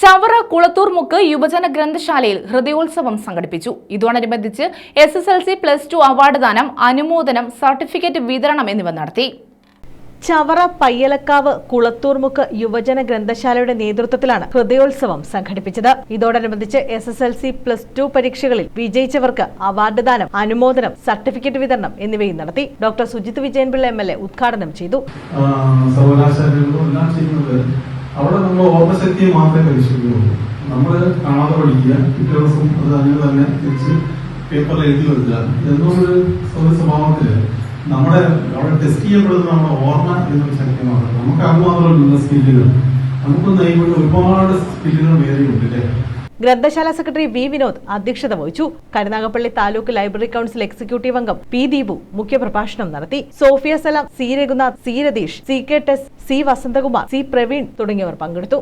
ചവറ കുളത്തൂർ മുക്ക് യുവജന ഗ്രന്ഥശാലയിൽ ഹൃദയോത്സവം സംഘടിപ്പിച്ചു. ഇതോടനുബന്ധിച്ച് S S L C plus two award ദാനം അനുമോദനം സർട്ടിഫിക്കറ്റ് വിതരണം എന്നിവ നടത്തി. ചവറ പയ്യലക്കാവ് കുളത്തൂർമുക്ക് യുവജന ഗ്രന്ഥശാലയുടെ നേതൃത്വത്തിലാണ് ഹൃദയോത്സവം സംഘടിപ്പിച്ചത്. ഇതോടനുബന്ധിച്ച് S S L C plus two പരീക്ഷകളിൽ വിജയിച്ചവർക്ക് അവാർഡ് ദാനം അനുമോദനം സർട്ടിഫിക്കറ്റ് വിതരണം എന്നിവയും നടത്തി. Doctor Sujith Vijayanpillai M L A ഉദ്ഘാടനം ചെയ്തു. ആ, സർവകലാശാലകളിലും എല്ലാം ചെയ്യുന്നത് അവിടെ നമ്മൾ ഓർമ്മശക്തിയെ മാത്രമേ പരിശോധിക്കുള്ളൂ നമ്മൾ കാണാതെ പഠിക്കുക പിറ്റേ ദിവസം അത് അങ്ങനെ തന്നെ തിരിച്ച് പേപ്പറിൽ എഴുതി വെക്കുക. എന്നൊരു സ്വഭാവത്തിൽ? നമ്മുടെ അവിടെ ടെസ്റ്റ് ചെയ്യപ്പെടുന്ന നമ്മുടെ ഓർമ്മ എന്നൊരു ശക്തിയാണ് നമുക്ക് അത് മാത്രമല്ല സ്കില്ലുകൾ നമുക്ക് നൈപുണ്യം ഒരുപാട് സ്കില്ലുകൾ വേറെയുണ്ട് അല്ലേ? ഗ്രന്ഥശാല സെക്രട്ടറി വി വിനോദ് അധ്യക്ഷത വഹിച്ചു Karunagappally taluk library council executive അംഗം പി ദീപു മുഖ്യപ്രഭാഷണം നടത്തി Sofia Salam C Raghunath C Ratheesh C K Tess C Vasanthakumar C Praveen തുടങ്ങിയവർ പങ്കെടുത്തു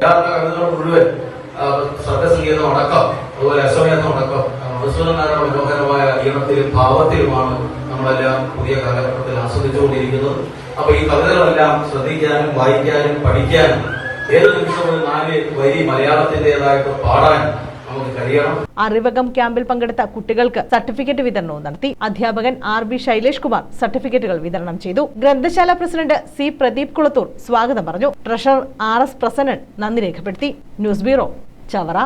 ഭാവത്തിലുമാണ് നമ്മളെല്ലാം പുതിയ കാലഘട്ടത്തിൽ ആസ്വദിച്ചുകൊണ്ടിരിക്കുന്നത് അപ്പൊ ഈ കവിതകളെല്ലാം ശ്രദ്ധിക്കാനും വായിക്കാനും പഠിക്കാനും ഏത് നിമിഷവും ഒരു നാല് വരി മലയാളത്തിന്റേതായിട്ട് പാടാൻ അറിവകം ക്യാമ്പിൽ പങ്കെടുത്ത കുട്ടികൾക്ക് സർട്ടിഫിക്കറ്റ് വിതരണവും നടത്തി. അധ്യാപകൻ ആർ ബി ശൈലേഷ് കുമാർ സർട്ടിഫിക്കറ്റുകൾ വിതരണം ചെയ്തു. ഗ്രന്ഥശാല പ്രസിഡന്റ് സി പ്രദീപ് കുളത്തൂർ സ്വാഗതം പറഞ്ഞു. ട്രഷറർ ആർ എസ് പ്രസന്നൻ നന്ദി രേഖപ്പെടുത്തി. News bureau Chavara.